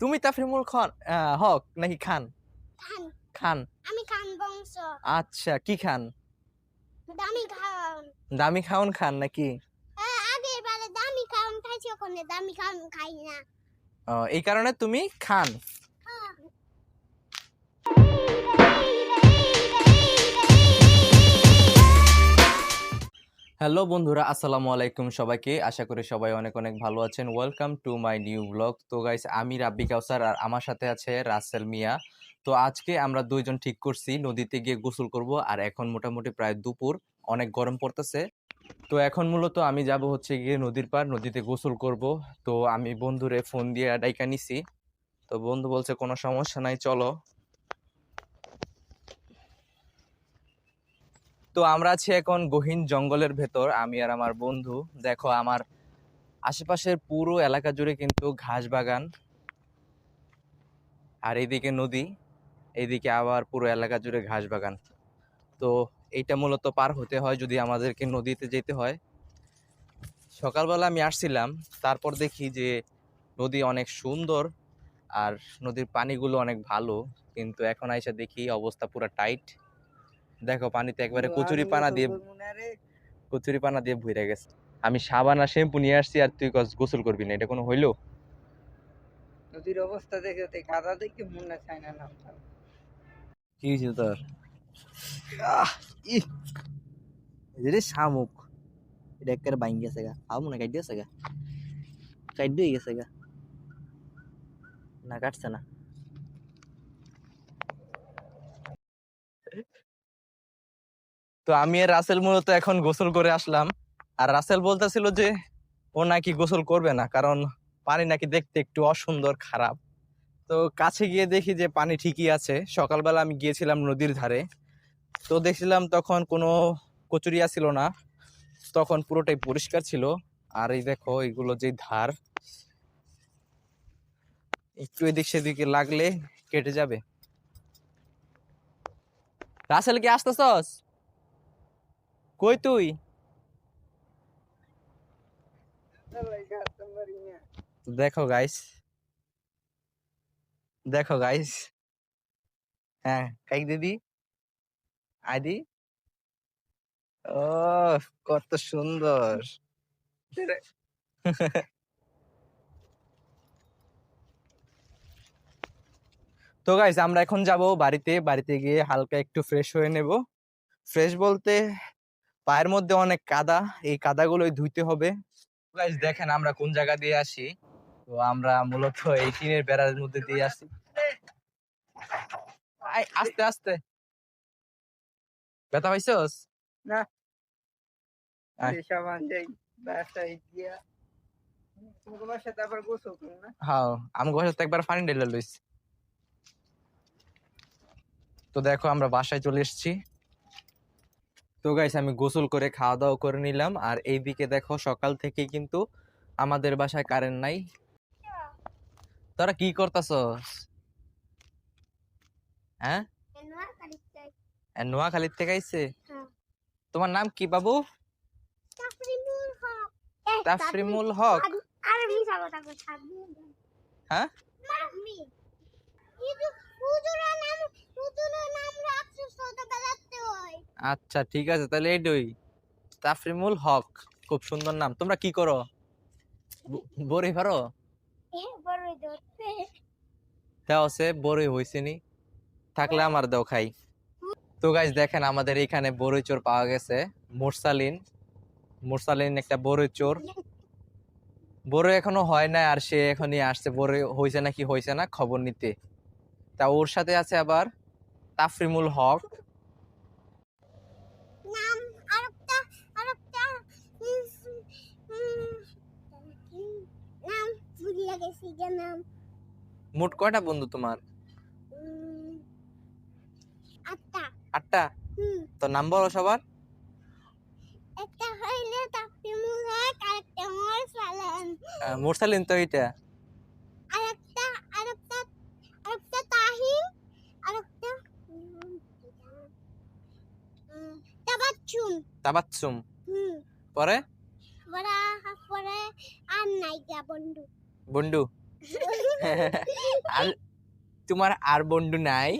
তুমি তাফরিমুল খান হক নাকি খান? খান। খান। আমি খান বংশ। আচ্ছা কি খান? দামি খান। দামি খাওন খান নাকি? আগে বারে দামি খান খাইছি ওখানে দামি খান খাই না। এই কারণে তুমি খান। হ্যালো বন্ধুরা, আসসালামু আলাইকুম সবাইকে। আশা করি সবাই অনেক অনেক ভালো আছেন। Welcome to my new blog তো গাইস আমি রাব্বি কাউসার আর আমার সাথে আছে রাসেল মিয়া। তো আজকে আমরা দুইজন ঠিক করছি, নদীতে গিয়ে গোসল করব আর এখন মোটামুটি প্রায় দুপুর, অনেক গরম পড়তেছে। তো এখন মূলত আমি যাব হচ্ছে গিয়ে নদীর পার নদীতে গোসল করব। তো আমি বন্ধুরে ফোন দিয়ে ডাইকা নিছি। তো বন্ধু বলছে, কোনো সমস্যা নাই, চলো। তো আমরা আছি এখন গহীন জঙ্গলের ভেতর, আমি আর আমার বন্ধু। দেখো, আমার আশেপাশের পুরো এলাকা জুড়ে কিন্তু ঘাস বাগান। আর এইদিকে নদী, এইদিকে আবার পুরো এলাকা জুড়ে ঘাস বাগান। তো এইটা মূলত পার হতে হয় যদি আমাদেরকে নদীতে যেতে হয়। সকালবেলা আমি আসছিলাম, তারপর দেখি যে নদী অনেক সুন্দর আর নদীর পানিগুলো অনেক ভালো। কিন্তু এখন আইসা দেখি অবস্থা পুরো টাইট। দেখো পানিতে একবারে কচুরি পানা দিয়ে কচুরি পানা দিয়ে ভরে গেছে। আমি সাবান আর শ্যাম্পু নিয়ে আসছি আর তুই কস গোসল করবি না এটা কোনো হইল? নদীর অবস্থা দেখে তো কাদা দেখে মনে চায় না কি হয়েছে তোর? রে শামুক এটা একের বাইন গেছে গা। আও মনে কাট দিয়েছে গা? কাট দিয়ে গেছে গা। না কাটছে না। তো আমি রাসেল মূলত এখন গোসল করে আসলাম। আর রাসেল বলতেছিল যে, ও নাকি গোসল করবে না, কারণ পানি নাকি দেখতে একটু অসুন্দর, খারাপ। তো কাছে গিয়ে দেখি যে পানি ঠিকই আছে। সকালবেলা আমি গিয়েছিলাম নদীর ধারে। তো দেখছিলাম তখন কোনো কচুরিয়া ছিল না। তখন পুরোটাই পরিষ্কার ছিল। আর এই দেখো, এগুলো যে ধার, একটু এদিক সেদিকে লাগলে কেটে যাবে। রাসেল কি আসতেছস? কই তুই? দেখো গাইস দেখো গাইস হ্যাঁ কাইক দিদি আদি ও কত সুন্দর। তো গাইস আমরা এখন যাব বাড়িতে। বাড়িতে গিয়ে হালকা একটু ফ্রেশ হয়ে নেব। ফ্রেশ বলতে পায়ের মধ্যে অনেক কাদা এই কাদাগুলোই ধুইতে হবে। গাইস দেখেন আমরা কোন জায়গা দিয়ে আসি? তো আমরা মূলত এই টিনের বেড়ার মধ্যে দিয়ে আসি। আই, আস্তে আস্তে। ব্যথা পাইছস? না। তো দেখো আমরা বাসায় চলে এসেছি। তো গাইস আমি গোসল করে খাওয়া দাওয়া করে নিলাম। আর এইদিকে দেখো, সকাল থেকে কিন্তু আমাদের বাসায় কারেন্ট নাই। তোরা কি করতাছস? হ্যাঁ? নোয়াখালীর থেকে হ্যাঁ। তোমার নাম কি বাবু? তাফরিমুল হক। ছাবি হ্যাঁ? আচ্ছা ঠিক আছে তাহলে এইটাই তাফরিমুল হক খুব সুন্দর নাম। তোমরা কি করো? বড়ি পারো? বড়ই হয়েছে নি। থাকলে আমার দাও খাই। তো গাইজ দেখেন আমাদের এখানে বড়ই চোর পাওয়া গেছে মোরসালিন। মোরসালিন একটা বড়ই চোর। বড়ই এখনও হয় না আর সে এখনই আসছে। বড়ই হয়েছে নাকি হয়েছে না খবর নিতে। তা ওর সাথে আছে আবার তাফরিমুল হক। মোট কয়টা বন্ধু তোমার? আটটা। তো নাম বলো সবার। একটা হইলে তাফরিমুল হক আরেকটা মোরসালিন তো এইটা আরেকটা আরেকটা আরেকটা তাহিম আরেকটা উম, উম, তাবাচ্চুম তাবাচ্চুম হুম। পরে? পরে আর বন্ধু। বন্ডু আর তোমার আর বন্ধু নাই।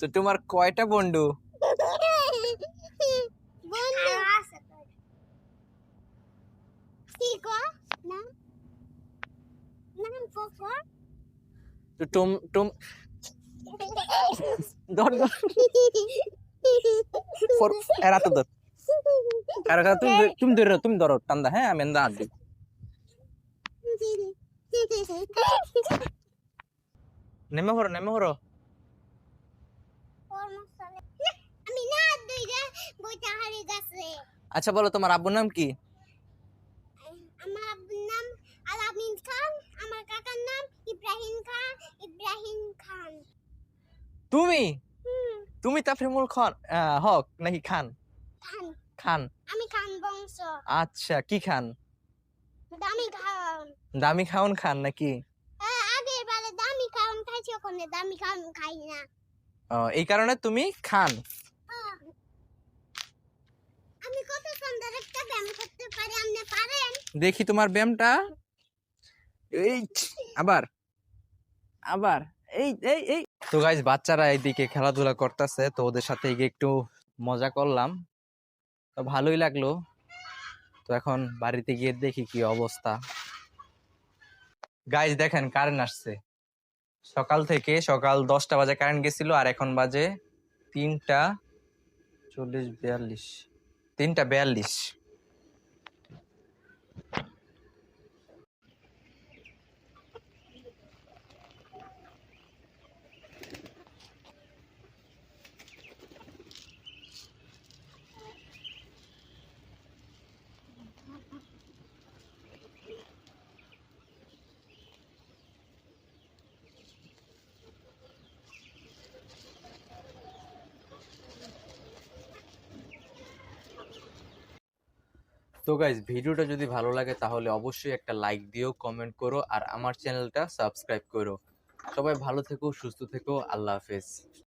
তো তোমার কয়টা বন্ধু? বন্ধু। তো তুম তুম ধর ধর ধর তুমি তুমি ধরো তুমি ধরো টান্দা হ্যাঁ আমি এন্দা আদি নেমে হরো নেমে হরো আচ্ছা বলো তোমার আব্বুর নাম কি আমার আব্বুর নাম আলামিন খান আমার কাকার নাম ইব্রাহিম খান ইব্রাহিম খান তুমি? তুমি তাফরিমুল খান হক নাকি খান? খান। খান। আমি খান বংশ। আচ্ছা কি খান? দামি খান। দামি খাওন খান নাকি? আগের বারে দামি খাওন খাইছি ওখানে দামি খাওন খাই না। ও, এই কারণে তুমি খান। আমি কত সুন্দর একটা ব্যায়াম করতে পারি আপনি পারেন? দেখি তোমার ব্যায়ামটা। এই আবার। আবার। এই এই এই। তো গাইজ বাচ্চারা এইদিকে খেলাধুলা করতেছে, তো ওদের সাথে গিয়ে একটু মজা করলাম। তো ভালোই লাগল। তো এখন বাড়িতে গিয়ে দেখি কি অবস্থা। গাইজ দেখেন কারেন্ট আসছে। সকাল থেকে সকাল দশটা বাজে কারেন্ট গেছিল, আর এখন বাজে তিনটা চল্লিশ বিয়াল্লিশ। তিনটা বিয়াল্লিশ। তো গাইজ ভিডিওটা যদি ভালো লাগে তাহলে অবশ্যই একটা লাইক দিও কমেন্ট করো আর আমার চ্যানেলটা সাবস্ক্রাইব করো। সবাই ভালো থেকো, সুস্থ থেকো, আল্লাহ হাফেজ।